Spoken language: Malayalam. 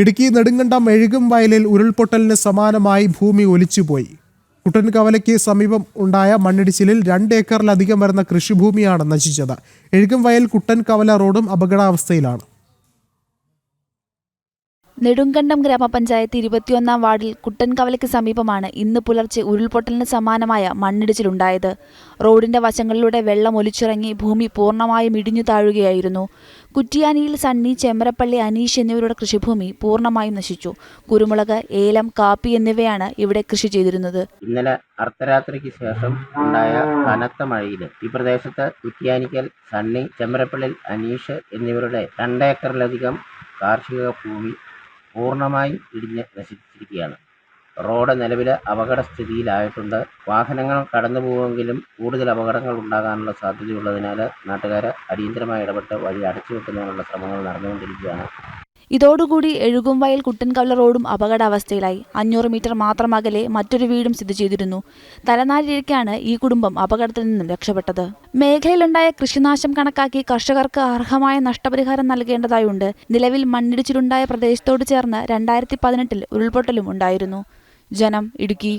ഇടുക്കി നെടുങ്കണ്ടം മെഴുകും വയലിൽ ഉരുൾപൊട്ടലിന് സമാനമായി ഭൂമി ഒലിച്ചുപോയി. കുട്ടൻകവലയ്ക്ക് സമീപം ഉണ്ടായ മണ്ണിടിച്ചിലിൽ രണ്ട് ഏക്കറിലധികം വരുന്ന കൃഷിഭൂമിയാണ് നശിച്ചത്. എഴുകും വയൽ കുട്ടൻകവല റോഡും അപകടാവസ്ഥയിലാണ്. നെടുങ്കണ്ടം ഗ്രാമപഞ്ചായത്ത് ഇരുപത്തിയൊന്നാം വാർഡിൽ കുട്ടൻകവലയ്ക്ക് സമീപമാണ് ഇന്ന് പുലർച്ചെ ഉരുൾപൊട്ടലിന് സമാനമായ മണ്ണിടിച്ചിലുണ്ടായത്. റോഡിന്റെ വശങ്ങളിലൂടെ വെള്ളം ഒലിച്ചിറങ്ങി ഭൂമി പൂർണമായും ഇടിഞ്ഞു താഴുകയായിരുന്നു. കുറ്റിയാനിയിൽ സണ്ണി ചെമ്മരപ്പള്ളി അനീഷ് എന്നിവരുടെ കൃഷിഭൂമി പൂർണമായും നശിച്ചു. കുരുമുളക് ഏലം കാപ്പി എന്നിവയാണ് ഇവിടെ കൃഷി ചെയ്തിരുന്നത്. ഇന്നലെ അർദ്ധരാത്രിക്ക് ശേഷം ഉണ്ടായ കനത്ത മഴയിൽ ഈ പ്രദേശത്ത് കുറ്റിയാനിക്കൽ സണ്ണി ചെമ്മരപ്പള്ളി അനീഷ് എന്നിവരുടെ രണ്ടേക്കറിലധികം കാർഷിക ഭൂമി പൂർണമായും ഇടിഞ്ഞ് നശിച്ചിരിക്കുകയാണ്. റോഡ് നിലവിൽ അപകടസ്ഥിതിയിലായിട്ടുണ്ട്. വാഹനങ്ങൾ കടന്നു പോകുമെങ്കിലും കൂടുതൽ അപകടങ്ങൾ ഉണ്ടാകാനുള്ള സാധ്യതയുള്ളതിനാൽ നാട്ടുകാർ അടിയന്തരമായി ഇടപെട്ട് വഴി അടച്ചു വെക്കുന്നതിനുള്ള ശ്രമങ്ങൾ നടന്നുകൊണ്ടിരിക്കുകയാണ്. ഇതോടുകൂടി എഴുകുംവയൽ കുട്ടൻകവല റോഡും അപകടാവസ്ഥയിലായി. അഞ്ഞൂറ് മീറ്റർ മാത്രം അകലെ മറ്റൊരു വീടും സ്ഥിതി ചെയ്തിരുന്നു. തലനാരിഴയ്ക്കാണ് ഈ കുടുംബം അപകടത്തിൽ നിന്നും രക്ഷപ്പെട്ടത്. മേഖലയിലുണ്ടായ കൃഷിനാശം കണക്കാക്കി കർഷകർക്ക് അർഹമായ നഷ്ടപരിഹാരം നൽകേണ്ടതായുണ്ട്. നിലവിൽ മണ്ണിടിച്ചിലുണ്ടായ പ്രദേശത്തോട് ചേർന്ന് രണ്ടായിരത്തി പതിനെട്ടിൽ ഉരുൾപൊട്ടലും ഉണ്ടായിരുന്നു. ജനം ഇടുക്കി.